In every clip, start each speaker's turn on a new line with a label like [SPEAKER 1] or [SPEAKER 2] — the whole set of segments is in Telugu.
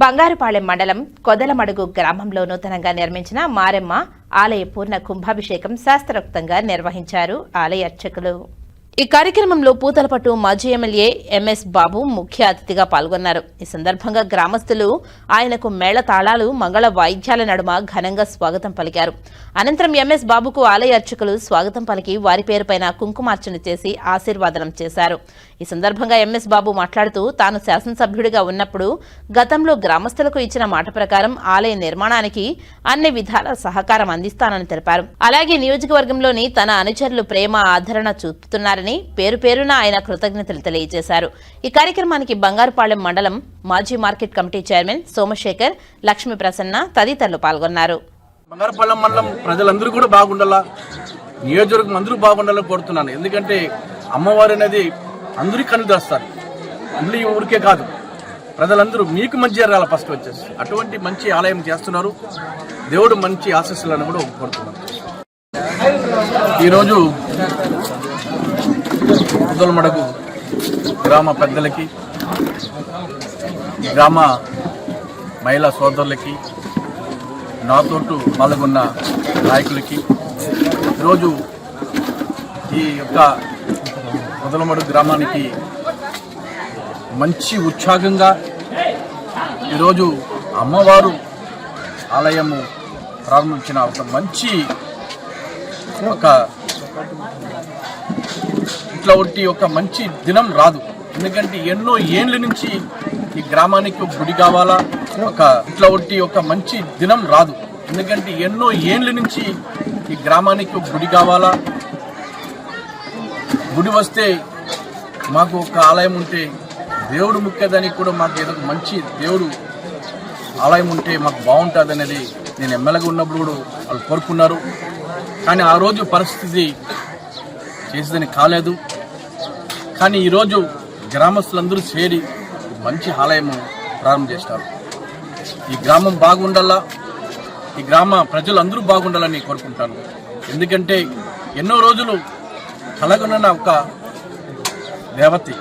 [SPEAKER 1] బంగారుపాలెం మండలం కొదలమడుగు గ్రామంలో నూతనంగా నిర్మించిన మారెమ్మ ఆలయ పూర్ణ కుంభాభిషేకం శాస్త్రోక్తంగా నిర్వహించారు ఆలయ అర్చకులు. ఈ కార్యక్రమంలో పూతలపట్టు మాజీ ఎమ్మెల్యే ఎంఎస్ బాబు ముఖ్య అతిథిగా పాల్గొన్నారు. ఈ సందర్భంగా గ్రామస్తులు ఆయనకు మేళ తాళాలు మంగళ వాయిద్యాల నడుమ ఘనంగా స్వాగతం పలికారు. అనంతరం ఎంఎస్ బాబుకు ఆలయ అర్చకులు స్వాగతం పలికి వారి పేరుపైన కుంకుమార్చన చేసి ఆశీర్వాదనం చేశారు. ఈ సందర్భంగా ఎంఎస్ బాబు మాట్లాడుతూ తాను శాసనసభ్యుడిగా ఉన్నప్పుడు గతంలో గ్రామస్తులకు ఇచ్చిన మాట ప్రకారం ఆలయ నిర్మాణానికి అన్ని విధాల సహకారం అందిస్తానని తెలిపారు. అలాగే నియోజకవర్గంలోని తన అనుచరులు ప్రేమ ఆదరణ చూపుతున్నారని పేరు పేరున ఆయన కృతజ్ఞతలు తెలియజేశారు. ఈ కార్యక్రమానికి బంగారుపాలెం మండలం మాజీ market committee chairman Somasekhar Lakshmi Prasanna తదితరులు పాల్గొన్నారు.
[SPEAKER 2] బంగారపల్లం మండలం ప్రజలందరూ కూడా బాగుండాలా? నియోజకవర్గం అందరూ బాగుండాలని కోరుతున్నాను. ఎందుకంటే అమ్మవారు అనేది అందరికీ కన్ను తెస్తారు అందులో ఊరికే కాదు. ప్రజలందరూ మీకు మంచి జరగాల ఫస్ట్ వచ్చేసి. అటువంటి మంచి ఆలయం చేస్తున్నారు. దేవుడు మంచి ఆశస్సులను కూడా కోరుతున్నాను. ఈరోజు మడగు గ్రామ పెద్దలకి గ్రామ మహిళా సోదరులకి నాతోటు పాల్గొన్న నాయకులకి ఈరోజు ఈ యొక్క ముదలమడు గ్రామానికి మంచి ఉత్సాహంగా ఈరోజు అమ్మవారు ఆలయము ప్రారంభించిన ఒక మంచి ఒక ఇట్లా ఒకటి ఒక మంచి దినం రాదు. ఎందుకంటే ఎన్నో ఏండ్ల నుంచి ఈ గ్రామానికి ఒక గుడి కావాలా? ఒక ఇట్లా ఒకటి ఒక మంచి దినం రాదు. ఎందుకంటే ఎన్నో ఏండ్ల నుంచి ఈ గ్రామానికి ఒక గుడి కావాలా? గుడి వస్తే మాకు ఒక ఆలయం ఉంటే దేవుడు ముక్కేదానికి కూడా మాకు ఏదో ఒక మంచి దేవుడు ఆలయం ఉంటే మాకు బాగుంటుంది అనేది నేను ఎమ్మెల్యేగా ఉన్నప్పుడు కూడా వాళ్ళు కోరుకున్నారు. కానీ ఆ రోజు పరిస్థితి చేసేదని కాలేదు. కానీ ఈరోజు గ్రామస్తులందరూ చేరి మంచి ఆలయము ప్రారంభం చేస్తారు. ఈ గ్రామం బాగుండాలా? ఈ గ్రామ ప్రజలందరూ బాగుండాలని కోరుకుంటాను. ఎందుకంటే ఎన్నో రోజులు కలగనున్న ఒక దేవతి.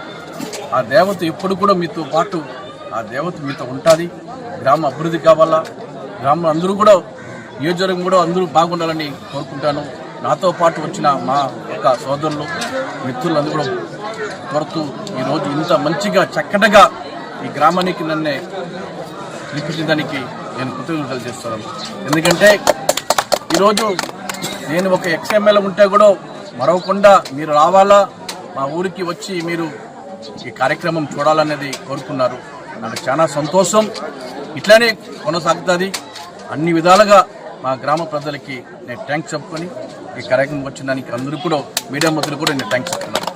[SPEAKER 2] ఆ దేవత ఎప్పుడు కూడా మీతో పాటు ఆ దేవత మీతో ఉంటుంది. గ్రామ అభివృద్ధి కావాలా? గ్రామం అందరూ కూడా నియోజకవర్గం కూడా అందరూ బాగుండాలని కోరుకుంటాను. నాతో పాటు వచ్చిన మా యొక్క సోదరులు మిత్రులందరూ కూడా కొరతు ఈరోజు ఇంత మంచిగా చక్కటగా ఈ గ్రామానికి నన్నే పిలిపించడానికి నేను కృతజ్ఞతలు చేస్తున్నాను. ఎందుకంటే ఈరోజు నేను ఒక ఎక్స్ఎంఎల్ ఉంటే కూడా మరవకుండా మీరు రావాలా? మా ఊరికి వచ్చి మీరు ఈ కార్యక్రమం చూడాలనేది కోరుకున్నారు. నాకు చాలా సంతోషం. ఇట్లానే కొనసాగుతుంది. అన్ని విధాలుగా మా గ్రామ ప్రజలకి నేను థ్యాంక్స్ చెప్పుకొని ఈ కార్యక్రమం వచ్చిన దానికి అందరూ కూడా మీడియా మిత్రులు కూడా నేను థ్యాంక్స్ చెప్తున్నాను.